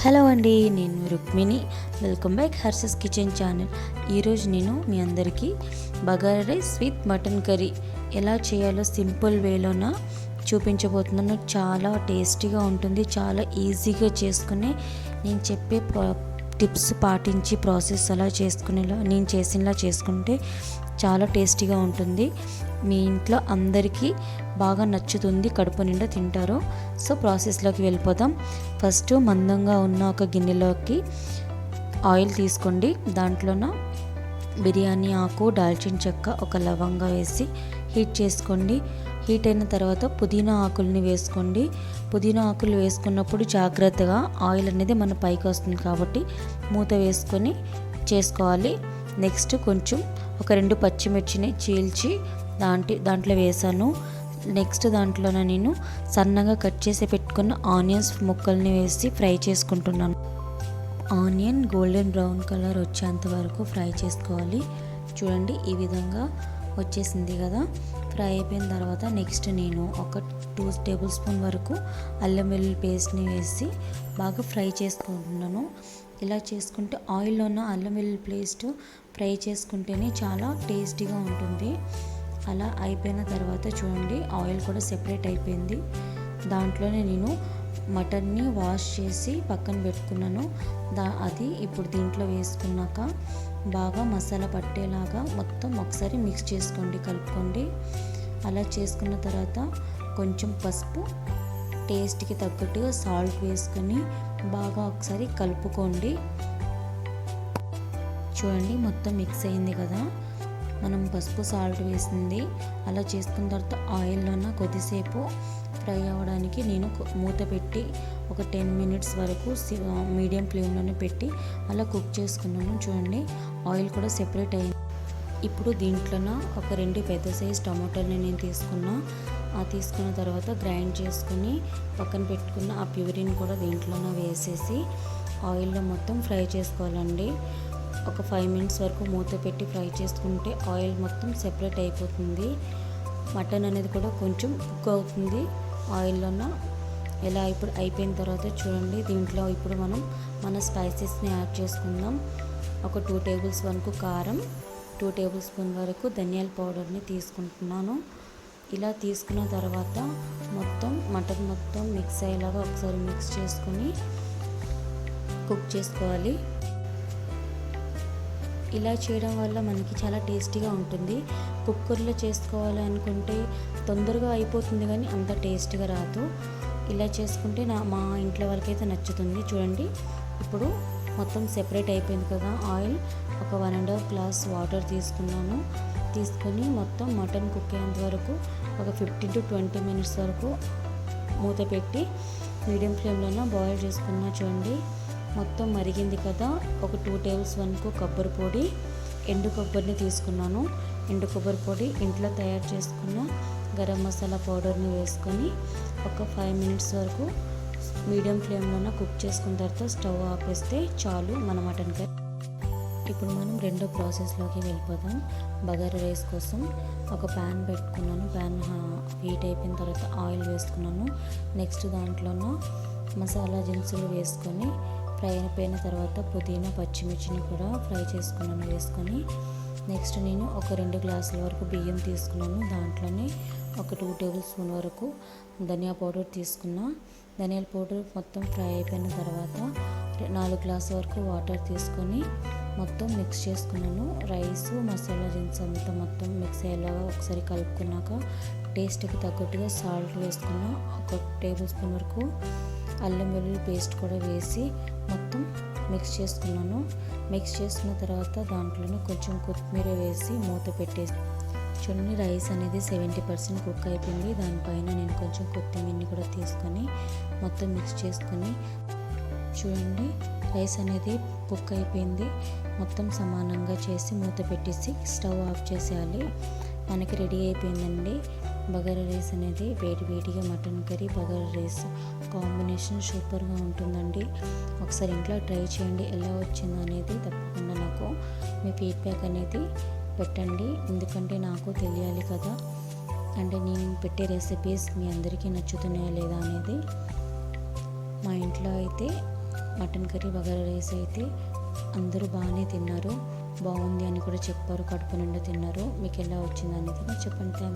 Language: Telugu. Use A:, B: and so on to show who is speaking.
A: హలో అండి నేను రుక్మిణి. వెల్కమ్ బ్యాక్ హర్సస్ కిచెన్ ఛానల్. ఈరోజు నేను మీ అందరికీ bagara rice with mutton curry ఎలా చేయాలో సింపుల్ వేలోన చూపించబోతున్నాను. చాలా టేస్టీగా ఉంటుంది చాలా ఈజీగా చేసుకునే నేను చెప్పే టిప్స్ పాటించి ప్రాసెస్ అలా చేసుకునేలా నేను చేసినలా చేసుకుంటే చాలా టేస్టీగా ఉంటుంది. మీ ఇంట్లో అందరికీ బాగా నచ్చుతుంది కడుపు నిండా తింటారు. సో ప్రాసెస్లోకి వెళ్ళిపోదాం. ఫస్ట్ మందంగా ఉన్న ఒక గిన్నెలోకి ఆయిల్ తీసుకోండి. దాంట్లోన బిర్యానీ ఆకు దాల్చిన చెక్క ఒక లవంగా వేసి హీట్ చేసుకోండి. హీట్ అయిన తర్వాత పుదీనా ఆకుల్ని వేసుకోండి. పుదీనా ఆకులు వేసుకున్నప్పుడు జాగ్రత్తగా ఆయిల్ అనేది మన పైకి వస్తుంది కాబట్టి మూత వేసుకొని చేసుకోవాలి. నెక్స్ట్ కొంచెం ఒక రెండు పచ్చిమిర్చిని చీల్చి దాంటి దాంట్లో వేసాను. నెక్స్ట్ దాంట్లోన నేను సన్నగా కట్ చేసి పెట్టుకున్న ఆనియన్స్ ముక్కల్ని వేసి ఫ్రై చేసుకుంటున్నాను. ఆనియన్ గోల్డెన్ బ్రౌన్ కలర్ వచ్చేంత వరకు ఫ్రై చేసుకోవాలి. చూడండి ఈ విధంగా వచ్చేసింది కదా. ఫ్రై అయిపోయిన తర్వాత నెక్స్ట్ నేను ఒక టూ టేబుల్ స్పూన్ వరకు అల్లం వెల్లుల్లి పేస్ట్ని వేసి బాగా ఫ్రై చేసుకుంటున్నాను. ఇలా చేసుకుంటే ఆయిల్లో ఉన్న అల్లం వెల్లుల్లి పేస్ట్ ఫ్రై చేసుకుంటేనే చాలా టేస్టీగా ఉంటుంది. అలా అయిపోయిన తర్వాత చూడండి ఆయిల్ కూడా సెపరేట్ అయిపోయింది. దాంట్లోనే నేను మటన్ని వాష్ చేసి పక్కన పెట్టుకున్నాను. దా అది ఇప్పుడు దీంట్లో వేసుకున్నాక బాగా మసాలా పట్టేలాగా మొత్తం ఒకసారి మిక్స్ చేసుకోండి కలుపుకోండి. అలా చేసుకున్న తర్వాత కొంచెం పసుపు టేస్ట్కి తగ్గట్టుగా సాల్ట్ వేసుకొని బాగా ఒకసారి కలుపుకోండి. చూడండి మొత్తం మిక్స్ అయింది కదా. మనం పసుపు సాల్ట్ వేసింది. అలా చేసుకున్న తర్వాత ఆయిల్లోన కొద్దిసేపు ఫ్రై అవ్వడానికి నేను మూత పెట్టి ఒక టెన్ మినిట్స్ వరకు మీడియం ఫ్లేమ్లోనే పెట్టి అలా కుక్ చేసుకున్నాను. చూడండి ఆయిల్ కూడా సెపరేట్ అయింది. ఇప్పుడు దీంట్లోన ఒక రెండు పెద్ద సైజ్ టమాటాలని నేను తీసుకున్నా. ఆ తీసుకున్న తర్వాత గ్రైండ్ చేసుకుని పక్కన పెట్టుకున్న ఆ ప్యూరిన్ కూడా దీంట్లోన వేసేసి ఆయిల్లో మొత్తం ఫ్రై చేసుకోవాలండి. ఒక ఫైవ్ మినిట్స్ వరకు మూత పెట్టి ఫ్రై చేసుకుంటే ఆయిల్ మొత్తం సెపరేట్ అయిపోతుంది. మటన్ అనేది కూడా కొంచెం కుక్ అవుతుంది. ఆయిల్లోన ఎలా ఇప్పుడు అయిపోయిన తర్వాత చూడండి. దీంట్లో ఇప్పుడు మనం మన స్పైసెస్ని యాడ్ చేసుకుందాం. ఒక టూ టేబుల్స్ వరకు కారం టూ టేబుల్ స్పూన్ వరకు ధనియాల పౌడర్ని తీసుకుంటున్నాను. ఇలా తీసుకున్న తర్వాత మొత్తం మటన్ మొత్తం మిక్స్ అయ్యేలాగా ఒకసారి మిక్స్ చేసుకొని కుక్ చేసుకోవాలి. ఇలా చేయడం వల్ల మనకి చాలా టేస్టీగా ఉంటుంది. కుక్కర్లో చేసుకోవాలి అనుకుంటే తొందరగా అయిపోతుంది కానీ అంత టేస్ట్గా రాదు. ఇలా చేసుకుంటే నా మా ఇంట్లో వాళ్ళకైతే నచ్చుతుంది. చూడండి ఇప్పుడు మొత్తం సెపరేట్ అయిపోయింది కదా ఆయిల్. ఒక one and half glass water తీసుకున్నాను. తీసుకొని మొత్తం మటన్ కుక్ అయ్యేంత వరకు ఒక ఫిఫ్టీన్ టు ట్వంటీ మినిట్స్ వరకు మూత పెట్టి మీడియం ఫ్లేమ్లోనే బాయిల్ చేసుకున్నా చూడండి. మొత్తం మరిగింది కదా. ఒక టూ టేబుల్స్ స్పూన్కు కొబ్బరి పొడి ఎండు కొబ్బరిని తీసుకున్నాను. ఎండు కొబ్బరి పొడి ఇంట్లో తయారు చేసుకున్న గరం మసాలా పౌడర్ని వేసుకొని ఒక ఫైవ్ మినిట్స్ వరకు మీడియం ఫ్లేమ్లోనే కుక్ చేసుకున్న తర్వాత స్టవ్ ఆపేస్తే చాలు మన మటన్ కర్రీ. ఇప్పుడు మనం రెండో ప్రాసెస్లోకి వెళ్ళిపోదాం. బగారా రైస్ కోసం ఒక ప్యాన్ పెట్టుకున్నాను. ప్యాన్ హీట్ అయిపోయిన తర్వాత ఆయిల్ వేసుకున్నాను. నెక్స్ట్ దాంట్లోనూ మసాలా దినుసులు వేసుకొని ఫ్రై అయిపోయిన తర్వాత పుదీనా పచ్చిమిర్చిని కూడా ఫ్రై చేసుకున్నాను వేసుకొని. నెక్స్ట్ నేను ఒక రెండు గ్లాసుల వరకు బియ్యం తీసుకున్నాను. దాంట్లోనే ఒక టూ టేబుల్ స్పూన్ వరకు ధనియా పౌడర్ తీసుకున్నా. ధనియాల పౌడర్ మొత్తం ఫ్రై అయిపోయిన తర్వాత నాలుగు గ్లాసుల వరకు వాటర్ తీసుకొని మొత్తం మిక్స్ చేసుకున్నాను. రైస్ మసాలా దినుసు అంతా మొత్తం మిక్స్ అయ్యేలాగా ఒకసారి కలుపుకున్నాక టేస్ట్కి తగ్గట్టుగా సాల్ట్ వేసుకున్నా ఒక టేబుల్ స్పూన్ వరకు అల్లం వెల్లుల్లి పేస్ట్ కూడా వేసి మొత్తం మిక్స్ చేసుకున్నాను. మిక్స్ చేసుకున్న తర్వాత దాంట్లోనే కొంచెం కొత్తిమీర వేసి మూత పెట్టేసి చూడండి రైస్ అనేది సెవెంటీ పర్సెంట్ కుక్ అయిపోయింది. దానిపైన నేను కొంచెం కొత్తిమీరని కూడా తీసుకొని మొత్తం మిక్స్ చేసుకొని చూడండి రైస్ అనేది కుక్ అయిపోయింది. మొత్తం సమానంగా చేసి మూత పెట్టేసి స్టవ్ ఆఫ్ చేసేయాలి. మనకి రెడీ అయిపోయిందండి. బగారా రైస్ అనేది వేడి వేడిగా mutton curry bagara rice combination సూపర్గా ఉంటుందండి. ఒకసారి ఇంట్లో ట్రై చేయండి ఎలా వచ్చిందో అనేది తప్పకుండా నాకు మీ ఫీడ్బ్యాక్ అనేది పెట్టండి. ఎందుకంటే నాకు తెలియాలి కదా. అంటే నేను పెట్టే రెసిపీస్ మీ అందరికీ నచ్చుతున్నాయా లేదా అనేది. మా ఇంట్లో అయితే మటన్ కర్రీ బగారా రైస్ అయితే అందరూ బాగానే తిన్నారు. బాగుంది అని కూడా చెప్పారు కడుపు నిండా తిన్నారు. మీకు ఎలా వచ్చింది అనేది చెప్పండి. థ్యాంక్స్